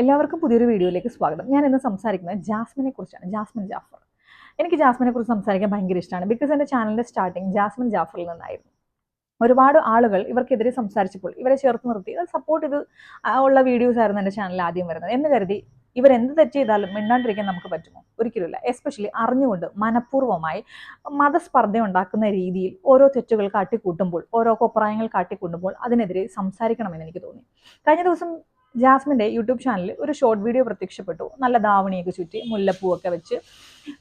എല്ലാവർക്കും പുതിയൊരു വീഡിയോയിലേക്ക് സ്വാഗതം. ഞാൻ ഇന്ന് സംസാരിക്കുന്നത് ജാസ്മിനെ കുറിച്ചാണ്. ജാസ്മിൻ ജാഫർ. എനിക്ക് ജാസ്മിനെ കുറിച്ച് സംസാരിക്കാൻ ഭയങ്കര ഇഷ്ടമാണ് ബിക്കോസ് എന്റെ ചാനലിന്റെ സ്റ്റാർട്ടിങ് ജാസ്മിൻ ജാഫറിൽ നിന്നായിരുന്നു. ഒരുപാട് ആളുകൾ ഇവർക്കെതിരെ സംസാരിച്ചപ്പോൾ ഇവരെ ചേർത്ത് നിർത്തി. സപ്പോർട്ട് ചെയ്ത് ഉള്ള വീഡിയോസ് ആയിരുന്നു എന്റെ ചാനലിൽ ആദ്യം വരുന്നത്. എന്ന് കരുതി ഇവരെന്ത് തെറ്റ് ചെയ്താലും മിണ്ടാണ്ടിരിക്കാൻ നമുക്ക് പറ്റുമോ? ഒരിക്കലുമില്ല. എസ്പെഷ്യലി അറിഞ്ഞുകൊണ്ട് മനഃപൂർവമായി മതസ്പർദ്ധ ഉണ്ടാക്കുന്ന രീതിയിൽ ഓരോ തെറ്റുകൾ കാട്ടിക്കൂട്ടുമ്പോൾ ഓരോ കൊപ്രായങ്ങൾ കാട്ടിക്കൂട്ടുമ്പോൾ അതിനെതിരെ സംസാരിക്കണമെന്ന് എനിക്ക് തോന്നി. കഴിഞ്ഞ ദിവസം ജാസ്മിന്റെ യൂട്യൂബ് ചാനലിൽ ഒരു ഷോർട്ട് വീഡിയോ പ്രത്യക്ഷപ്പെട്ടു. നല്ല ധാവണിയൊക്കെ ചുറ്റി മുല്ലപ്പൂവൊക്കെ വെച്ച്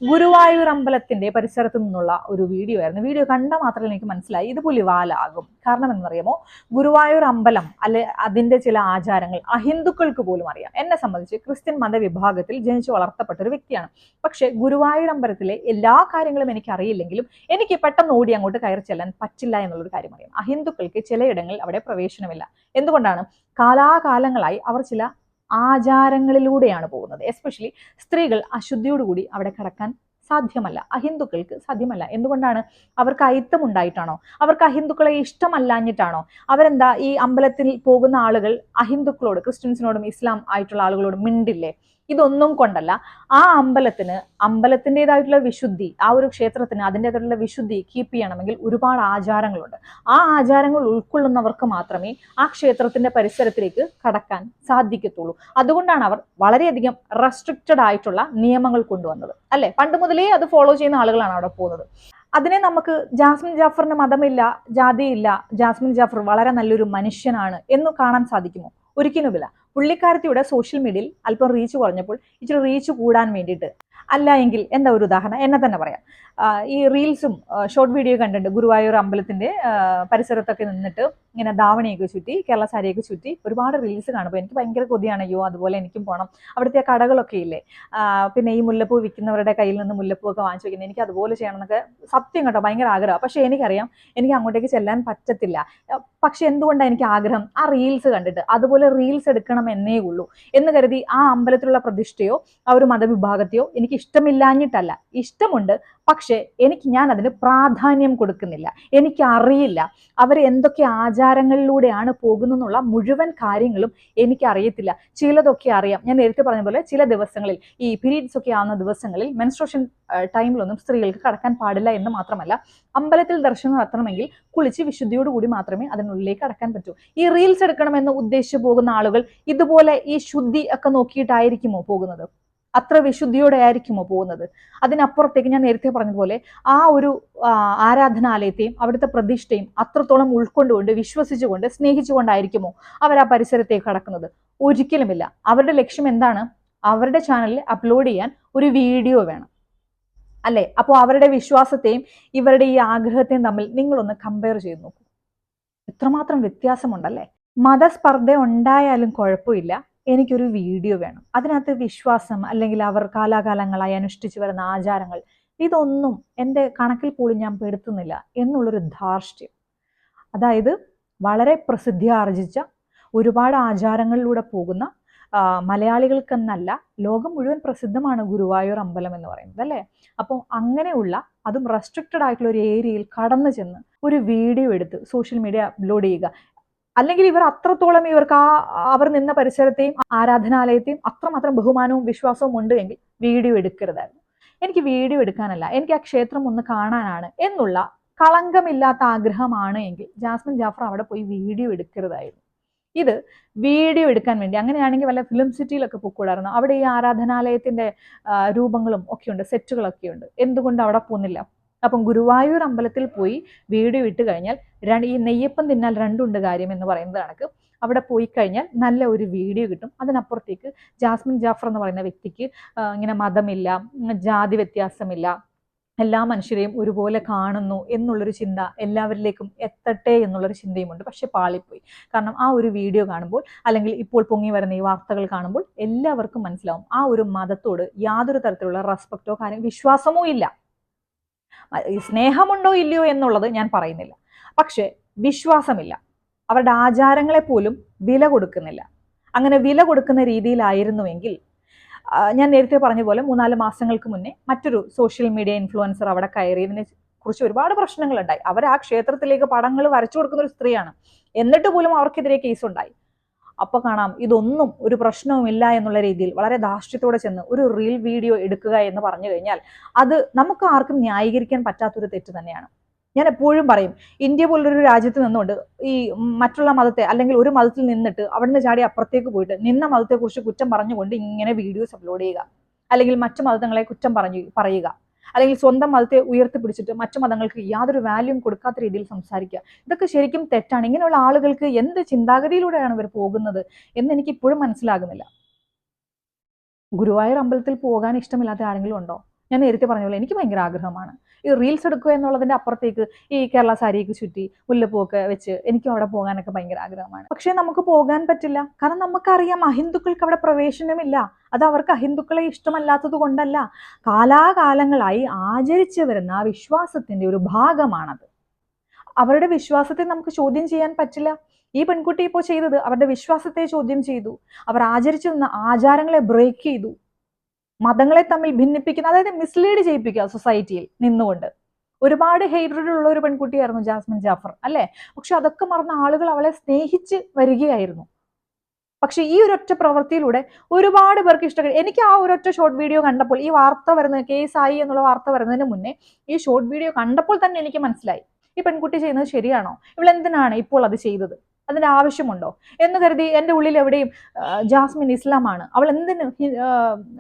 ഗുരുവായൂർ അമ്പലത്തിന്റെ പരിസരത്തു നിന്നുള്ള ഒരു വീഡിയോ ആയിരുന്നു. വീഡിയോ കണ്ട മാത്രമേ എനിക്ക് മനസ്സിലായി ഇത് പുലിവാലാകും കാരണം എന്നറിയാമോ ഗുരുവായൂർ അമ്പലം അല്ലെ അതിന്റെ ചില ആചാരങ്ങൾ അഹിന്ദുക്കൾക്ക് പോലും അറിയാം. എന്നെ സംബന്ധിച്ച് ക്രിസ്ത്യൻ മതവിഭാഗത്തിൽ ജനിച്ചു വളർത്തപ്പെട്ട ഒരു വ്യക്തിയാണ്. പക്ഷേ ഗുരുവായൂർ അമ്പലത്തിലെ എല്ലാ കാര്യങ്ങളും എനിക്ക് അറിയില്ലെങ്കിലും എനിക്ക് പെട്ടെന്ന് ഓടി അങ്ങോട്ട് കയറി ചെല്ലാൻ പറ്റില്ല എന്നുള്ളൊരു കാര്യം അറിയാം. അഹിന്ദുക്കൾക്ക് ചിലയിടങ്ങളിൽ അവിടെ പ്രവേശനമില്ല. എന്തുകൊണ്ടാണ്? കാലാകാലങ്ങളായി അവർ ചില ആചാരങ്ങളിലൂടെയാണ് പോകുന്നത്. എസ്പെഷ്യലി സ്ത്രീകൾ അശുദ്ധിയോടുകൂടി അവിടെ കടക്കാൻ സാധ്യമല്ല. അഹിന്ദുക്കൾക്ക് സാധ്യമല്ല. എന്തുകൊണ്ടാണ്? അവർക്ക് അയിത്തം ഉണ്ടായിട്ടാണോ അവർക്ക് അഹിന്ദുക്കളെ ഇഷ്ടമല്ലാഞ്ഞിട്ടാണോ? അവരെന്താ ഈ അമ്പലത്തിൽ പോകുന്ന ആളുകൾ അഹിന്ദുക്കളോട് ക്രിസ്ത്യൻസിനോടും ഇസ്ലാം ആയിട്ടുള്ള ആളുകളോട് മിണ്ടില്ലേ? ഇതൊന്നും കൊണ്ടല്ല. ആ അമ്പലത്തിന് അമ്പലത്തിന്റെതായിട്ടുള്ള വിശുദ്ധി ആ ഒരു ക്ഷേത്രത്തിന് അതിന്റെതായിട്ടുള്ള വിശുദ്ധി കീപ്പ് ചെയ്യണമെങ്കിൽ ഒരുപാട് ആചാരങ്ങളുണ്ട്. ആ ആചാരങ്ങൾ ഉൾക്കൊള്ളുന്നവർക്ക് മാത്രമേ ആ ക്ഷേത്രത്തിന്റെ പരിസരത്തിലേക്ക് കടക്കാൻ സാധിക്കത്തുള്ളൂ. അതുകൊണ്ടാണ് അവർ വളരെയധികം റെസ്ട്രിക്റ്റഡ് ആയിട്ടുള്ള നിയമങ്ങൾ കൊണ്ടുവന്നത്. അല്ലെ? പണ്ട് മുതലേ അത് ഫോളോ ചെയ്യുന്ന ആളുകളാണ് അവിടെ പോകുന്നത്. അതിനെ നമുക്ക് ജാസ്മിൻ ജാഫറിന് മതമില്ല ജാതിയില്ല. ജാസ്മിൻ ജാഫർ വളരെ നല്ലൊരു മനുഷ്യനാണ് എന്ന് കാണാൻ സാധിക്കുമോ? ഒരിക്കലുമില്ല പുള്ളിക്കാരത്തിയുടെ സോഷ്യൽ മീഡിയയിൽ അല്പം റീച്ച് കുറഞ്ഞപ്പോൾ ഇച്ചിരി റീച്ച് കൂടാൻ വേണ്ടിയിട്ട് അല്ല എങ്കിൽ എന്താ ഒരു ഉദാഹരണം? എന്നെ തന്നെ പറയാം. ഈ റീൽസും ഷോർട്ട് വീഡിയോ കണ്ടിട്ടുണ്ട്. ഗുരുവായൂർ അമ്പലത്തിന്റെ പരിസരത്തൊക്കെ നിന്നിട്ട് ഇങ്ങനെ ധാവണിയൊക്കെ ചുറ്റി കേരള സാരിയൊക്കെ ചുറ്റി ഒരുപാട് റീൽസ് കാണുമ്പോൾ എനിക്ക് ഭയങ്കര കൊതിയാണ്. അയ്യോ അതുപോലെ എനിക്കും പോകണം അവിടുത്തെ കടകളൊക്കെ ഇല്ലേ? പിന്നെ ഈ മുല്ലപ്പൂ വിൽക്കുന്നവരുടെ കയ്യിൽ നിന്ന് മുല്ലപ്പൂ ഒക്കെ വാങ്ങിച്ചു വയ്ക്കുന്നത് എനിക്ക് അതുപോലെ ചെയ്യണം എന്നൊക്കെ സത്യം കേട്ടോ ഭയങ്കര ആഗ്രഹം പക്ഷേ എനിക്കറിയാം എനിക്ക് അങ്ങോട്ടേക്ക് ചെല്ലാൻ പറ്റത്തില്ല. പക്ഷെ എന്തുകൊണ്ടാണ് എനിക്ക് ആഗ്രഹം? ആ റീൽസ് കണ്ടിട്ട്. അതുപോലെ റീൽസ് എടുക്കണം എന്നേ ഉള്ളൂ. എന്ന് കരുതി ആ അമ്പലത്തിലുള്ള പ്രതിഷ്ഠയോ ആ ഒരു മതവിഭാഗത്തെയോ എനിക്ക് ഇഷ്ടമില്ലാഞ്ഞിട്ടല്ല ഇഷ്ടമുണ്ട് പക്ഷേ എനിക്ക് ഞാൻ അതിന് പ്രാധാന്യം കൊടുക്കുന്നില്ല. എനിക്ക് അറിയില്ല അവർ എന്തൊക്കെ ആചാരങ്ങളിലൂടെയാണ് പോകുന്നെന്നുള്ള മുഴുവൻ കാര്യങ്ങളും എനിക്ക് അറിയത്തില്ല ചിലതൊക്കെ അറിയാം. ഞാൻ നേരത്തെ പറഞ്ഞ പോലെ ചില ദിവസങ്ങളിൽ ഈ പീരീഡ്സ് ഒക്കെ ആവുന്ന ദിവസങ്ങളിൽ മെൻസ്ട്രേഷൻ ടൈമിലൊന്നും സ്ത്രീകൾക്ക് കടക്കാൻ പാടില്ല എന്ന് മാത്രമല്ല അമ്പലത്തിൽ ദർശനം നടത്തണമെങ്കിൽ കുളിച്ച് വിശുദ്ധിയോടുകൂടി മാത്രമേ അതിനുള്ളിലേക്ക് കടക്കാൻ പറ്റൂ. ഈ റീൽസ് എടുക്കണമെന്ന് ഉദ്ദേശിച്ചു പോകുന്ന ആളുകൾ ഇതുപോലെ ഈ ശുദ്ധി ഒക്കെ നോക്കിയിട്ടായിരിക്കുമോ പോകുന്നത്? അത്ര വിശുദ്ധിയോടെ ആയിരിക്കുമോ പോകുന്നത്? അതിനപ്പുറത്തേക്ക് ഞാൻ നേരത്തെ പറഞ്ഞതുപോലെ ആ ഒരു ആരാധനാലയത്തെയും അവിടുത്തെ പ്രതിഷ്ഠയും അത്രത്തോളം ഉൾക്കൊണ്ടുകൊണ്ട് വിശ്വസിച്ചുകൊണ്ട് സ്നേഹിച്ചുകൊണ്ടായിരിക്കുമോ അവർ ആ പരിസരത്തേക്ക് കടക്കുന്നത്? ഒരിക്കലുമില്ല. അവരുടെ ലക്ഷ്യം എന്താണ്? അവരുടെ ചാനലിൽ അപ്ലോഡ് ചെയ്യാൻ ഒരു വീഡിയോ വേണം. അല്ലേ? അപ്പോൾ അവരുടെ വിശ്വാസത്തെയും ഇവരുടെ ഈ ആഗ്രഹത്തെയും തമ്മിൽ നിങ്ങളൊന്ന് കമ്പയർ ചെയ്ത് നോക്കൂ. എത്രമാത്രം വ്യത്യാസമുണ്ടല്ലേ? മതസ്പർദ്ധ ഉണ്ടായാലും കുഴപ്പമില്ല. എനിക്കൊരു വീഡിയോ വേണം. അതിനകത്ത് വിശ്വാസം അല്ലെങ്കിൽ അവർ കാലാകാലങ്ങളായി അനുഷ്ഠിച്ചു വരുന്ന ആചാരങ്ങൾ ഇതൊന്നും എന്റെ കണക്കിൽ പോലും ഞാൻ പെടുത്തുന്നില്ല എന്നുള്ളൊരു ധാർഷ്ട്യം. അതായത് വളരെ പ്രസിദ്ധി ആർജിച്ച ഒരുപാട് ആചാരങ്ങളിലൂടെ പോകുന്ന മലയാളികൾക്കെന്നല്ല ലോകം മുഴുവൻ പ്രസിദ്ധമാണ് ഗുരുവായൂർ അമ്പലം എന്ന് പറയുന്നത് അല്ലേ? അപ്പോൾ അങ്ങനെയുള്ള അതും റെസ്ട്രിക്റ്റഡ് ആയിട്ടുള്ള ഒരു ഏരിയയിൽ കടന്നു ചെന്ന് ഒരു വീഡിയോ എടുത്ത് സോഷ്യൽ മീഡിയ അപ്ലോഡ് ചെയ്യുക അല്ലെങ്കിൽ ഇവർ അത്രത്തോളം ഇവർക്ക് ആ അവർ നിന്ന പരിസരത്തെയും ആരാധനാലയത്തെയും അത്രമാത്രം ബഹുമാനവും വിശ്വാസവും ഉണ്ട് എങ്കിൽ വീഡിയോ എടുക്കരുതായിരുന്നു. എനിക്ക് വീഡിയോ എടുക്കാനല്ല എനിക്ക് ആ ക്ഷേത്രം ഒന്ന് കാണാനാണ് എന്നുള്ള കളങ്കമില്ലാത്ത ആഗ്രഹമാണ് എങ്കിൽ ജാസ്മിൻ ജാഫർ അവിടെ പോയി വീഡിയോ എടുക്കരുതായിരുന്നു. ഇത് വീഡിയോ എടുക്കാൻ വേണ്ടി അങ്ങനെയാണെങ്കിൽ വല്ല ഫിലിം സിറ്റിയിലൊക്കെ പൊക്കൂടായിരുന്നു? അവിടെ ഈ ആരാധനാലയത്തിന്റെ രൂപങ്ങളും ഒക്കെ ഉണ്ട് സെറ്റുകളൊക്കെ ഉണ്ട് എന്തുകൊണ്ട് അവിടെ പോകുന്നില്ല അപ്പം ഗുരുവായൂർ അമ്പലത്തിൽ പോയി വീഡിയോ ഇട്ട് കഴിഞ്ഞാൽ ഈ നെയ്യപ്പം തിന്നാൽ രണ്ടുണ്ട് കാര്യം എന്ന് പറയുന്നത് കണക്ക്. അവിടെ പോയി കഴിഞ്ഞാൽ നല്ല ഒരു വീഡിയോ കിട്ടും. അതിനപ്പുറത്തേക്ക് ജാസ്മിൻ ജാഫർ എന്ന് പറയുന്ന വ്യക്തിക്ക് ഇങ്ങനെ മതമില്ല ജാതി വ്യത്യാസമില്ല എല്ലാ മനുഷ്യരെയും ഒരുപോലെ കാണുന്നു എന്നുള്ളൊരു ചിന്ത എല്ലാവരിലേക്കും എത്തട്ടെ എന്നുള്ളൊരു ചിന്തയുമുണ്ട്. പക്ഷെ പാളിപ്പോയി. കാരണം ആ ഒരു വീഡിയോ കാണുമ്പോൾ അല്ലെങ്കിൽ ഇപ്പോൾ പൊങ്ങി വരുന്ന ഈ വാർത്തകൾ കാണുമ്പോൾ എല്ലാവർക്കും മനസ്സിലാവും. ആ ഒരു മതത്തോട് യാതൊരു തരത്തിലുള്ള റെസ്പെക്റ്റോ കാര്യം വിശ്വാസമോ ഇല്ല. സ്നേഹമുണ്ടോ ഇല്ലയോ എന്നുള്ളത് ഞാൻ പറയുന്നില്ല. പക്ഷേ വിശ്വാസമില്ല. അവരുടെ ആചാരങ്ങളെ പോലും വില കൊടുക്കുന്നില്ല. അങ്ങനെ വില കൊടുക്കുന്ന രീതിയിലായിരുന്നുവെങ്കിൽ ഞാൻ നേരത്തെ പറഞ്ഞ പോലെ മൂന്നാൽ മാസങ്ങൾക്ക് മുന്നേ മറ്റൊരു സോഷ്യൽ മീഡിയ ഇൻഫ്ലുവൻസർ അവിടെ കയറിയതിനെ കുറിച്ച് ഒരുപാട് പ്രശ്നങ്ങളുണ്ടായി. അവർ ആ ക്ഷേത്രത്തിലേക്ക് പടങ്ങൾ വരച്ചു കൊടുക്കുന്ന ഒരു സ്ത്രീയാണ്. എന്നിട്ട് പോലും അവർക്കെതിരെ കേസുണ്ടായി അപ്പോൾ കാണാം ഇതൊന്നും ഒരു പ്രശ്നവുമില്ല എന്നുള്ള രീതിയിൽ വളരെ ധാർഷ്ട്യത്തോടെ ചെന്ന് ഒരു റീൽ വീഡിയോ എടുക്കുക എന്ന് പറഞ്ഞു കഴിഞ്ഞാൽ അത് നമുക്ക് ആർക്കും ന്യായീകരിക്കാൻ പറ്റാത്തൊരു തെറ്റ് തന്നെയാണ്. ഞാൻ എപ്പോഴും പറയും ഇന്ത്യ പോലൊരു രാജ്യത്ത് നിന്നുകൊണ്ട് ഈ മറ്റുള്ള മതത്തെ അല്ലെങ്കിൽ ഒരു മതത്തിൽ നിന്നിട്ട് അവിടുന്ന് ചാടി അപ്പുറത്തേക്ക് പോയിട്ട് നിന്ന മതത്തെക്കുറിച്ച് കുറ്റം പറഞ്ഞുകൊണ്ട് ഇങ്ങനെ വീഡിയോസ് അപ്ലോഡ് ചെയ്യുക. അല്ലെങ്കിൽ മറ്റു മതങ്ങളെ കുറ്റം പറഞ്ഞു പറയുക. അല്ലെങ്കിൽ സ്വന്തം മതത്തെ ഉയർത്തിപ്പിടിച്ചിട്ട് മറ്റു മതങ്ങൾക്ക് യാതൊരു വാല്യൂം കൊടുക്കാത്ത രീതിയിൽ സംസാരിക്കുക. ഇതൊക്കെ ശരിക്കും തെറ്റാണ്. ഇങ്ങനെയുള്ള ആളുകൾക്ക് എന്ത് ചിന്താഗതിയിലൂടെയാണ് ഇവർ പോകുന്നത് എന്ന് എനിക്ക് ഇപ്പോഴും മനസ്സിലാകുന്നില്ല. ഗുരുവായൂർ അമ്പലത്തിൽ പോകാൻ ഇഷ്ടമില്ലാത്ത ആരെങ്കിലും ഉണ്ടോ? ഞാൻ നേരത്തെ പറഞ്ഞ പോലെ എനിക്ക് ഭയങ്കര ആഗ്രഹമാണ്. ഈ റീൽസ് എടുക്കുക എന്നുള്ളതിന്റെ അപ്പുറത്തേക്ക് ഈ കേരള സാരിയൊക്കെ ചുറ്റി മുല്ലപ്പൂവൊക്കെ വെച്ച് എനിക്കും അവിടെ പോകാനൊക്കെ ഭയങ്കര ആഗ്രഹമാണ്. പക്ഷേ നമുക്ക് പോകാൻ പറ്റില്ല. കാരണം നമുക്കറിയാം അഹിന്ദുക്കൾക്ക് അവിടെ പ്രവേശനമില്ല. അത് അവർക്ക് അഹിന്ദുക്കളെ ഇഷ്ടമല്ലാത്തത് കൊണ്ടല്ല. കാലാകാലങ്ങളായി ആചരിച്ചു വരുന്ന ആ വിശ്വാസത്തിന്റെ ഒരു ഭാഗമാണത്. അവരുടെ വിശ്വാസത്തെ നമുക്ക് ചോദ്യം ചെയ്യാൻ പറ്റില്ല. ഈ പെൺകുട്ടി ഇപ്പോൾ ചെയ്തത് അവരുടെ വിശ്വാസത്തെ ചോദ്യം ചെയ്തു. അവർ ആചരിച്ചു വന്ന ആചാരങ്ങളെ ബ്രേക്ക് ചെയ്തു. മതങ്ങളെ തമ്മിൽ ഭിന്നിപ്പിക്കുന്ന അതായത് മിസ്ലീഡ് ചെയ്യിപ്പിക്കുക സൊസൈറ്റിയിൽ നിന്നുകൊണ്ട്. ഒരുപാട് ഹെയ്റ്റഡ് ഉള്ള ഒരു പെൺകുട്ടിയായിരുന്നു ജാസ്മിൻ ജാഫർ അല്ലെ? പക്ഷെ അതൊക്കെ മറന്ന ആളുകൾ അവളെ സ്നേഹിച്ച് വരികയായിരുന്നു. പക്ഷെ ഈ ഒരൊറ്റ പ്രവൃത്തിയിലൂടെ ഒരുപാട് പേർക്ക് ഇഷ്ടപ്പെട്ടു എനിക്ക് ആ ഒരൊറ്റ ഷോർട്ട് വീഡിയോ കണ്ടപ്പോൾ ഈ വാർത്ത വരുന്നത് കേസായി എന്നുള്ള വാർത്ത വരുന്നതിന് മുന്നേ ഈ ഷോർട്ട് വീഡിയോ കണ്ടപ്പോൾ തന്നെ എനിക്ക് മനസ്സിലായി. ഈ പെൺകുട്ടി ചെയ്യുന്നത് ശരിയാണോ? ഇവളെന്തിനാണ് ഇപ്പോൾ അത് ചെയ്തത്? അതിന്റെ ആവശ്യമുണ്ടോ എന്ന് കരുതി എന്റെ ഉള്ളിൽ എവിടെയും ജാസ്മിൻ ഇസ്ലാമാണ്. അവൾ എന്തിന്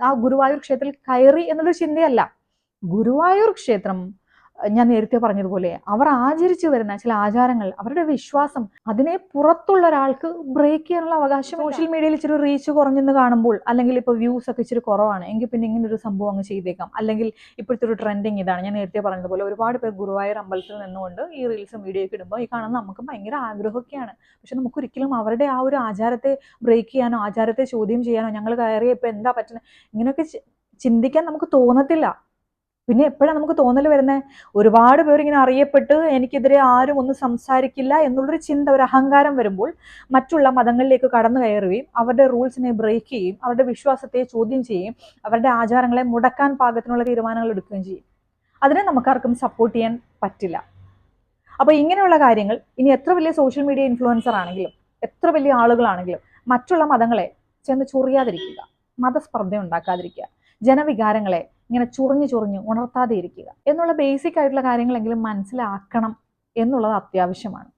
ആ, ഗുരുവായൂർ ക്ഷേത്രത്തിൽ കയറി എന്നുള്ളൊരു ചിന്തയല്ല. ഗുരുവായൂർ ക്ഷേത്രം ഞാൻ നേരത്തെ പറഞ്ഞതുപോലെ അവർ ആചരിച്ചു വരുന്ന ചില ആചാരങ്ങൾ അവരുടെ വിശ്വാസം അതിനെ പുറത്തുള്ള ഒരാൾക്ക് ബ്രേക്ക് ചെയ്യാനുള്ള അവകാശം സോഷ്യൽ മീഡിയയിൽ ഇച്ചിരി റീച്ച് കുറഞ്ഞെന്ന് കാണുമ്പോൾ അല്ലെങ്കിൽ ഇപ്പോൾ വ്യൂസ് ഒക്കെ ഇച്ചിരി കുറവാണ് എങ്കിൽ പിന്നെ ഇങ്ങനെ ഒരു സംഭവം അങ്ങ് ചെയ്തേക്കാം. അല്ലെങ്കിൽ ഇപ്പോഴത്തെ ഒരു ട്രെൻഡിങ് ഇതാണ്. ഞാൻ നേരത്തെ പറഞ്ഞതുപോലെ ഒരുപാട് പേർ ഗുരുവായൂർ അമ്പലത്തിൽ നിന്നുകൊണ്ട് ഈ റീൽസും വീഡിയോ ഒക്കെ ഇടുമ്പോൾ ഈ കാണുന്ന നമുക്ക് ഭയങ്കര ആഗ്രഹമൊക്കെയാണ്. പക്ഷെ നമുക്കൊരിക്കലും അവരുടെ ആ ഒരു ആചാരത്തെ ബ്രേക്ക് ചെയ്യാനോ ആചാരത്തെ ചോദ്യം ചെയ്യാനോ ഞങ്ങൾ കയറിയപ്പോൾ എന്താ പറ്റുന്നത്? ഇങ്ങനെയൊക്കെ ചിന്തിക്കാൻ നമുക്ക് തോന്നത്തില്ല. പിന്നെ എപ്പോഴാണ് നമുക്ക് തോന്നൽ വരുന്നത് ഒരുപാട് പേർ ഇങ്ങനെ അറിയപ്പെട്ട് എനിക്കെതിരെ ആരും ഒന്നും സംസാരിക്കില്ല എന്നുള്ളൊരു ചിന്ത ഒരു അഹങ്കാരം വരുമ്പോൾ മറ്റുള്ള മതങ്ങളിലേക്ക് കടന്നു കയറുകയും അവരുടെ റൂൾസിനെ ബ്രേക്ക് ചെയ്യുകയും അവരുടെ വിശ്വാസത്തെ ചോദ്യം ചെയ്യുകയും അവരുടെ ആചാരങ്ങളെ മുടക്കാൻ പാകത്തിനുള്ള തീരുമാനങ്ങൾ എടുക്കുകയും ചെയ്യും. അതിനെ നമുക്കാർക്കും സപ്പോർട്ട് ചെയ്യാൻ പറ്റില്ല. അപ്പോൾ ഇങ്ങനെയുള്ള കാര്യങ്ങൾ ഇനി എത്ര വലിയ സോഷ്യൽ മീഡിയ ഇൻഫ്ലുവൻസർ ആണെങ്കിലും എത്ര വലിയ ആളുകളാണെങ്കിലും മറ്റുള്ള മതങ്ങളെ ചെന്ന് ചൊറിയാതിരിക്കുക മതസ്പർദ്ധ ഉണ്ടാക്കാതിരിക്കുക ജനവികാരങ്ങളെ ഇങ്ങനെ ചുറിഞ്ഞു ചുറിഞ്ഞു ഉണർത്താതെ ഇരിക്കുക. എന്നുള്ള ബേസിക് ആയിട്ടുള്ള കാര്യങ്ങളെങ്കിലും മനസ്സിലാക്കണം എന്നുള്ളത് അത്യാവശ്യമാണ്.